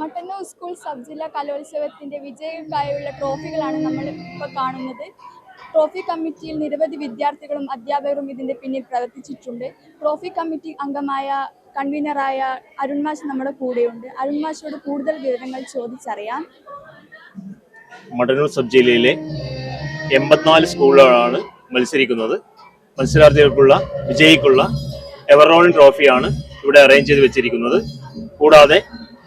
Mattannur school sub ജില്ലാ കലോത്സവത്തിന്റെ വിജയക്കായുള്ള ട്രോഫികളാണ് നമ്മൾ ഇപ്പോൾ കാണുന്നത്. ട്രോഫി കമ്മിറ്റിയിൽ നിരവധി വിദ്യാർത്ഥികളും അധ്യാപകരും ഇതിന്റെ പിന്നിൽ പ്രവർത്തിച്ചിട്ടുണ്ട്. ട്രോഫി കമ്മിറ്റി അംഗമായ കൺവീനറായ അരുൺ മാഷ് നമ്മുടെ കൂടെയുണ്ട്. അരുൺ മാഷോട് കൂടുതൽ വിവരങ്ങൾ ചോദിച്ചറിയാം. മട്ടന്നൂർ സബ് ജില്ലയിലെ എൺപത്തിനാല് സ്കൂളുകളാണ് മത്സരിക്കുന്നത്. മത്സരാർത്ഥികൾക്കുള്ള വിജയിക്കുള്ള എവറോൺ ട്രോഫിയാണ് ഇവിടെ അറേഞ്ച് ചെയ്ത് വെച്ചിരിക്കുന്നത്. കൂടാതെ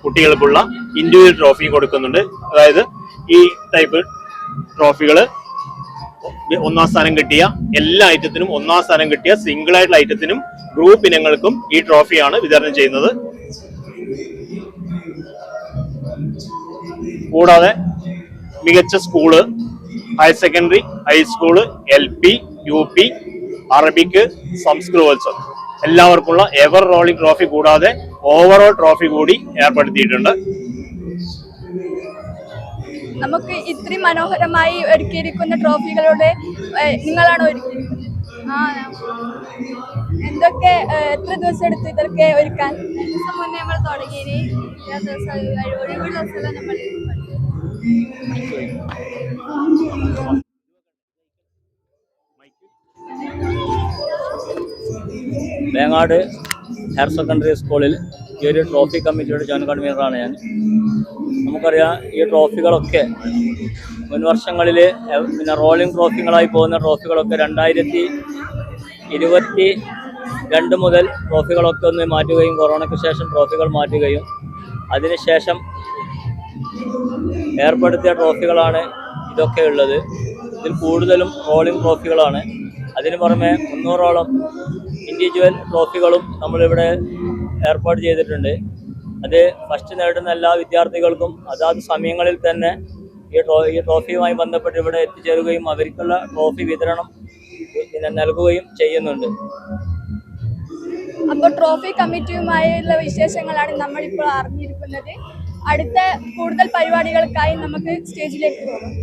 കുട്ടികൾക്കുള്ള ഇൻഡിവിജ്വൽ ട്രോഫി കൊടുക്കുന്നുണ്ട്. അതായത് ഈ ടൈപ്പ് ട്രോഫികൾ ഒന്നാം സ്ഥാനം കിട്ടിയ എല്ലാ ഐറ്റത്തിനും ഒന്നാം സ്ഥാനം കിട്ടിയ സിംഗിൾ ആയിട്ടുള്ള ഐറ്റത്തിനും ഗ്രൂപ്പ് ഇനങ്ങൾക്കും ഈ ട്രോഫിയാണ് വിതരണം ചെയ്യുന്നത്. കൂടാതെ മികച്ച school higher secondary high school L P U P Arabic സംസ്കൃതോത്സവം എല്ലാവർക്കുള്ള എവർ റോളിംഗ് ട്രോഫി കൂടാതെ ഓവറോൾ ട്രോഫി കൂടി ഏർപ്പെടുത്തിയിട്ടുണ്ട്. നമുക്ക് ഇത്രയും മനോഹരമായി ഒരുക്കിയിരിക്കുന്ന ട്രോഫികളുടെ നിങ്ങളാണ് ആ എന്തൊക്കെ എത്ര ദിവസം എടുത്തു ഇതൊക്കെ ഒരുക്കാൻ? ദിവസം മുന്നേ നമ്മൾ ഒഴിവുള്ള ദിവസം നമ്മൾ വേങ്ങാട് ഹയർ സെക്കൻഡറി സ്കൂളിൽ ഈ ഒരു ട്രോഫി കമ്മിറ്റിയുടെ ജോയിൻ കൺവീനറാണ് ഞാൻ. നമുക്കറിയാം ഈ ട്രോഫികളൊക്കെ മുൻ വർഷങ്ങളിൽ പിന്നെ റോളിംഗ് ട്രോഫികളായി പോകുന്ന ട്രോഫികളൊക്കെ രണ്ടായിരത്തി ഇരുപത്തി രണ്ട് മുതൽ ട്രോഫികളൊക്കെ ഒന്ന് മാറ്റുകയും കൊറോണയ്ക്ക് ശേഷം ട്രോഫികൾ മാറ്റുകയും അതിനുശേഷം ഏർപ്പെടുത്തിയ ട്രോഫികളാണ് ഇതൊക്കെ ഉള്ളത്. ഇതിൽ കൂടുതലും റോളിംഗ് ട്രോഫികളാണ് അതിന് പുറമെ മുന്നൂറോളം ഇൻഡിവിജ്വൽ ട്രോഫികളും നമ്മളിവിടെ ഏർപ്പാട് ചെയ്തിട്ടുണ്ട്. അത് ഫസ്റ്റ് നേടുന്ന എല്ലാ വിദ്യാർത്ഥികൾക്കും അതാത് സമയങ്ങളിൽ തന്നെ ഈ ട്രോ ഈ ട്രോഫിയുമായി ബന്ധപ്പെട്ട് ഇവിടെ എത്തിച്ചേരുകയും അവർക്കുള്ള ട്രോഫി വിതരണം നൽകുകയും ചെയ്യുന്നുണ്ട്. അപ്പോൾ ട്രോഫി കമ്മിറ്റിയുമായുള്ള വിശേഷങ്ങളാണ് നമ്മളിപ്പോൾ അറിഞ്ഞിരിക്കുന്നത്. അടുത്ത കൂടുതൽ പരിപാടികൾക്കായി നമുക്ക് സ്റ്റേജിലേക്ക് പോകാം.